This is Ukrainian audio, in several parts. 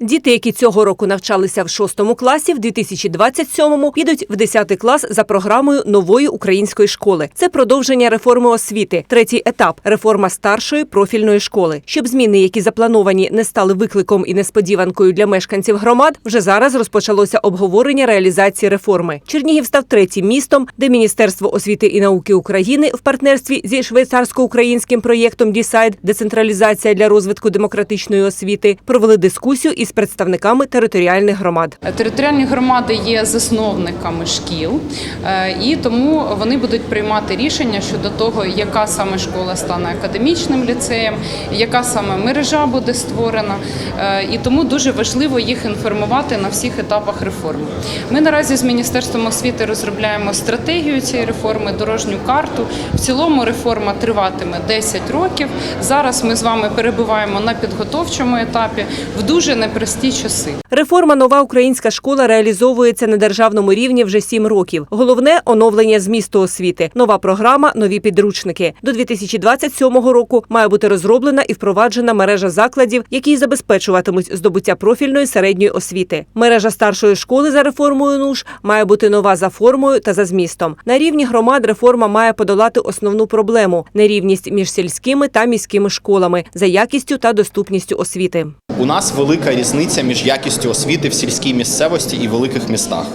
Діти, які цього року навчалися в шостому класі, в 2027-му підуть в 10 клас за програмою нової української школи. Це продовження реформи освіти, третій етап реформа старшої профільної школи. Щоб зміни, які заплановані, не стали викликом і несподіванкою для мешканців громад. Вже зараз розпочалося обговорення реалізації реформи. Чернігів став третім містом, де Міністерство освіти і науки України в партнерстві зі швейцарсько-українським проєктом «Дісайд» децентралізація для розвитку демократичної освіти провели дискусію із представниками територіальних громад. Територіальні громади є засновниками шкіл, е, і тому вони будуть приймати рішення щодо того, яка саме школа стане академічним ліцеєм, яка саме мережа буде створена. Е, І тому дуже важливо їх інформувати на всіх етапах реформи. Ми наразі з Міністерством освіти розробляємо стратегію цієї реформи, дорожню карту. В цілому реформа триватиме 10 років. Зараз ми з вами перебуваємо на підготовчому етапі в дуже непрості часи. Реформа нова українська школа реалізовується на державному рівні вже сім років. Головне оновлення змісту освіти, нова програма, нові підручники. До 2027 року має бути розроблена і впроваджена мережа закладів, які забезпечуватимуть здобуття профільної середньої освіти. Мережа старшої школи за реформою НУШ має бути нова за формою та за змістом. На рівні громад реформа має подолати основну проблему нерівність між сільськими та міськими школами за якістю та доступністю освіти. У нас велика різниця між якістю освіти в сільській місцевості і великих містах.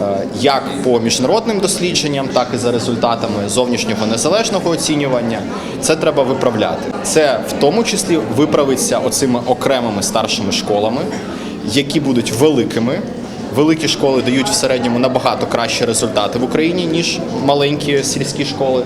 Е, Як по міжнародним дослідженням, так і за результатами зовнішнього незалежного оцінювання, це треба виправляти. Це в тому числі виправиться оцими окремими старшими школами, які будуть великими. Великі школи дають в середньому набагато кращі результати в Україні, ніж маленькі сільські школи.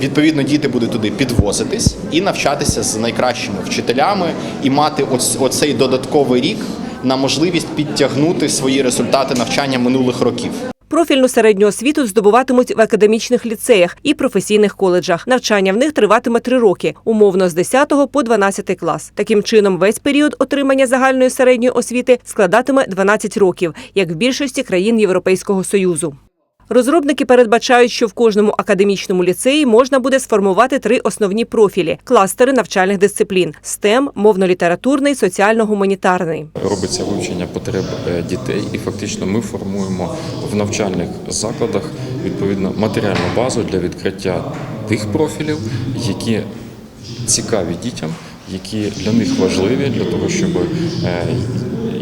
Відповідно, діти будуть туди підвозитись і навчатися з найкращими вчителями, і мати оц- оцей додатковий рік на можливість підтягнути свої результати навчання минулих років. Профільну середню освіту здобуватимуть в академічних ліцеях і професійних коледжах. Навчання в них триватиме три роки, умовно з 10 по 12 клас. Таким чином, весь період отримання загальної середньої освіти складатиме 12 років, як в більшості країн Європейського союзу. Розробники передбачають, що в кожному академічному ліцеї можна буде сформувати три основні профілі кластери навчальних дисциплін: STEM, мовно-літературний, соціально-гуманітарний. робиться вивчення потреб е, дітей, і фактично ми формуємо в навчальних закладах відповідно матеріальну базу для відкриття тих профілів, які цікаві дітям, які для них важливі для того, щоб е,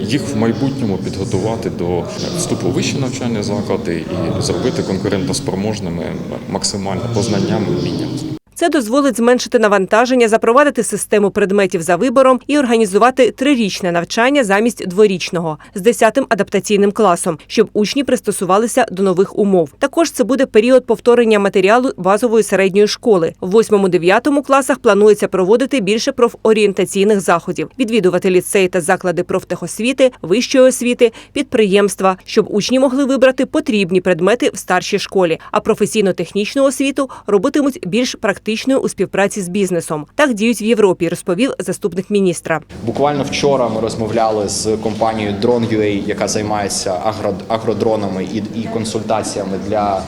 їх в майбутньому підготувати до вступу в вищі навчальні заклади і зробити конкурентоспроможними максимально познаннями вміннями. вмінням. Це дозволить зменшити навантаження, запровадити систему предметів за вибором і організувати трирічне навчання замість дворічного з 10-тим адаптаційним класом, щоб учні пристосувалися до нових умов. Також це буде період повторення матеріалу базової середньої школи. В 8-9 класах планується проводити більше профорієнтаційних заходів, відвідувати ліцеї та заклади профтехосвіти, вищої освіти, підприємства, щоб учні могли вибрати потрібні предмети в старшій школі, а професійно-технічну освіту робитимуть більш практичною у співпраці з бізнесом. Так діють в Європі, розповів заступник міністра. Буквально вчора ми розмовляли з компанією Drone.ua, яка займається агро, агродронами і, і консультаціями для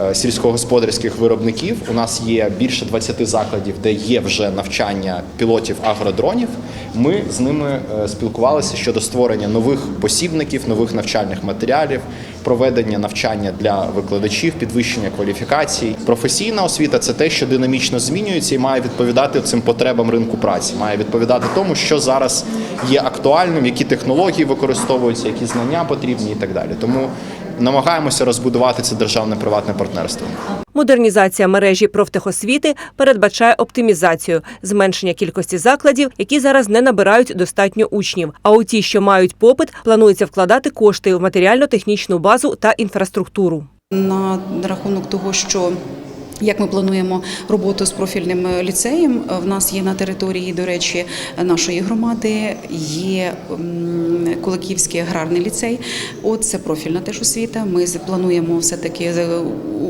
е, сільськогосподарських виробників. У нас є більше 20 закладів, де є вже навчання пілотів агродронів. Ми з ними е, спілкувалися щодо створення нових посібників, нових навчальних матеріалів, проведення навчання для викладачів, підвищення кваліфікацій. Професійна освіта це те, що динамічно змінюється і має відповідати цим потребам ринку праці, має відповідати тому, що зараз є актуальним, які технології використовуються, які знання потрібні і так далі. Тому намагаємося розбудувати це державне приватне партнерство. Модернізація мережі профтехосвіти передбачає оптимізацію, зменшення кількості закладів, які зараз не набирають достатньо учнів. А у ті, що мають попит, планується вкладати кошти в матеріально-технічну базу та інфраструктуру. на рахунок того, що як ми плануємо роботу з профільним ліцеєм, в нас є на території, до речі, нашої громади є Кулаківський аграрний ліцей. От це профільна теж освіта. Ми плануємо все таки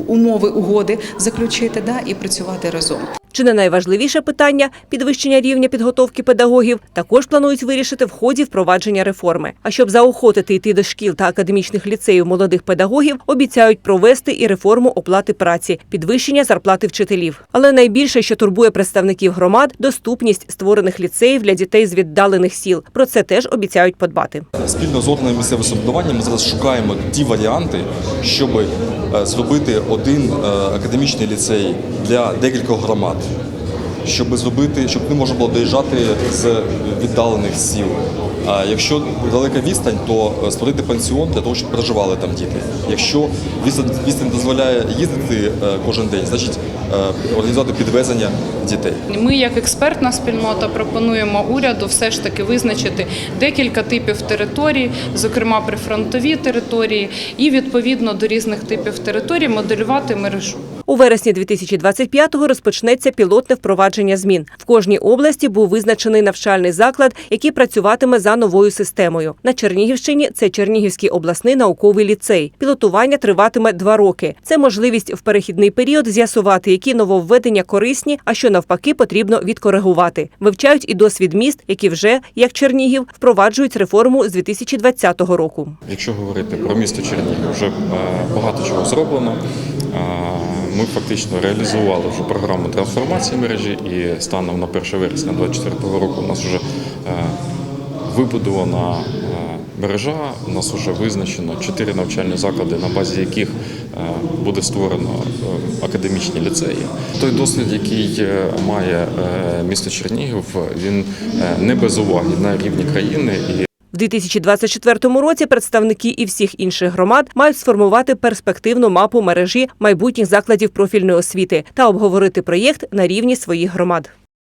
умови угоди заключити да, і працювати разом. Чи не найважливіше питання підвищення рівня підготовки педагогів також планують вирішити в ході впровадження реформи. А щоб заохотити йти до шкіл та академічних ліцеїв молодих педагогів, обіцяють провести і реформу оплати праці, підвищення зарплати вчителів. Але найбільше, що турбує представників громад, доступність створених ліцеїв для дітей з віддалених сіл. Про це теж обіцяють подбати. Спільно з органами місцевого самоврядування ми зараз шукаємо ті варіанти, щоб е, зробити один е, академічний ліцей для декількох громад, щоб зробити, щоб не можна було доїжджати з віддалених сіл. А якщо далека відстань, то е, створити пансіон для того, щоб проживали там діти. Якщо відстань, дозволяє їздити е, кожен день, значить е, організувати підвезення дітей. Ми, як експертна спільнота, пропонуємо уряду все ж таки визначити декілька типів територій, зокрема прифронтові території, і відповідно до різних типів територій моделювати мережу. У вересні 2025-го розпочнеться пілотне впровадження змін. В кожній області був визначений навчальний заклад, який працюватиме за новою системою. На Чернігівщині це Чернігівський обласний науковий ліцей. Пілотування триватиме два роки. Це можливість в перехідний період з'ясувати, які нововведення корисні, а що навпаки потрібно відкоригувати. Вивчають і досвід міст, які вже, як Чернігів, впроваджують реформу з 2020 року. Якщо говорити про місто Чернігів, вже е, багато чого зроблено. Ми фактично реалізували вже програму трансформації мережі, і станом на 1 вересня 2024 року у нас вже е, вибудована е, мережа. У нас вже визначено чотири навчальні заклади, на базі яких е, буде створено академічні ліцеї. Той досвід, який має місто Чернігів, він не без уваги на рівні країни В 2024 році представники і всіх інших громад мають сформувати перспективну мапу мережі майбутніх закладів профільної освіти та обговорити проєкт на рівні своїх громад.